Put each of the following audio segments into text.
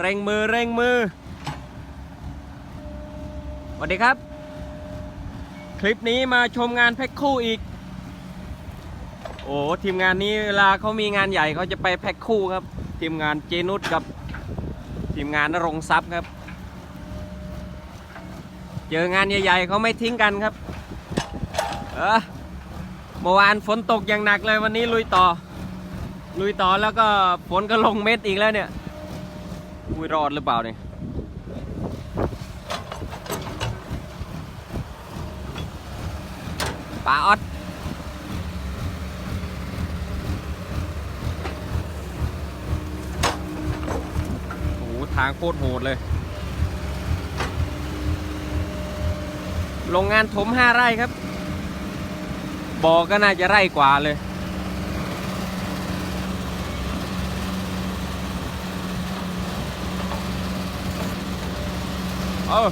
เร่งมือเร่งมือสวัสดีครับ คลิปนี้มาชมงานแพ็คคู่อีก โอ้ทีมงานนี้เวลาเขามีงานใหญ่เขาจะไปแพ็คคู่ครับ ทีมงานเจนุสกับทีมงานนรงทรัพย์ครับ เจองานใหญ่ๆเขาไม่ทิ้งกันครับเออเมื่อวานฝนตกอย่างหนักเลยวันนี้ลุยต่อ ลุยต่อแล้วก็ฝนก็ลงเม็ดอีกแล้วเนี่ย อุ้ยรอดหรือเปล่าเนี่ยปลาออดโอ้โหทางโคตรโหดเลย โรงงานถมห้าไร่ครับบ่อก็น่าจะไร่กว่าเลย เออ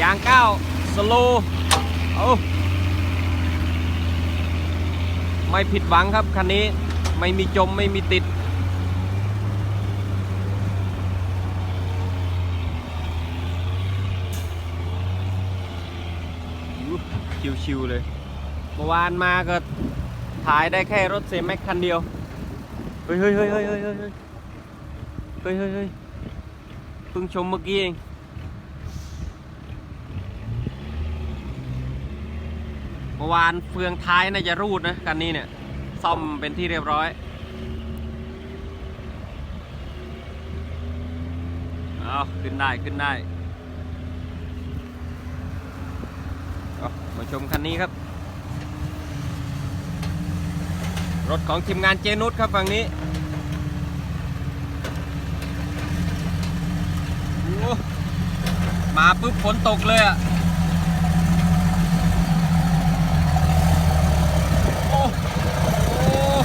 ยางเก้าสโลเอาไม่ผิดหวังครับคันนี้ไม่มีจมไม่มีติดชิวๆเลยเมื่อวานมาก็ถ่ายได้แค่รถเซมแม็กคันเดียว เฮ้ยเฮ้ยเฮ้ยเฮ้ยเฮ้ยเฮ้ยเฮ้ยเฮ้ย เพิ่งชมเมื่อกี้เองเมื่อวานเฟืองท้ายน่าจะรูดนะคันนี้เนี่ย ซ่อมเป็นที่เรียบร้อยเอาขึ้นได้ขึ้นได้มาชมคันนี้ครับ รถของทีมงานเจนุสครับฝั่งนี้โอ้ มาปุ๊บฝนตกเลยอะ โอ้โอ้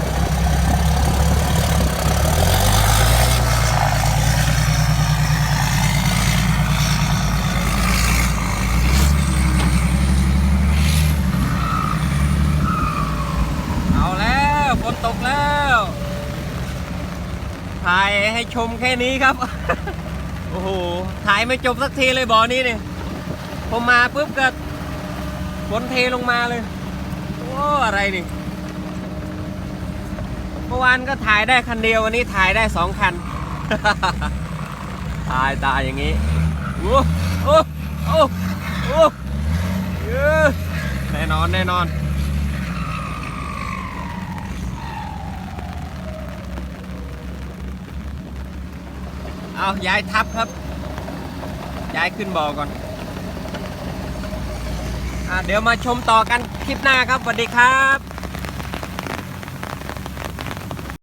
เอาแล้วฝนตกแล้ว ถ่ายให้ชมแค่นี้ครับ อ้โหถ่ายไม่จบสักทีเลยบ่อนี้เนี่ยผมมาปุ๊บก็ฝนเทลงมาเลย โอ้อะไรนี่เมื่อวานก็ถ่ายได้คันเดียววันนี้ถ่ายได้สองคันถ่ายตายอย่างนี้ โอ้โอ้โอ้โอ้เย้แน่นอนแน่นอน เอาย้ายทับครับ ย้ายขึ้นบ่อก่อนอะเดี๋ยวมาชมต่อกันคลิปหน้าครับสวัสดีครับ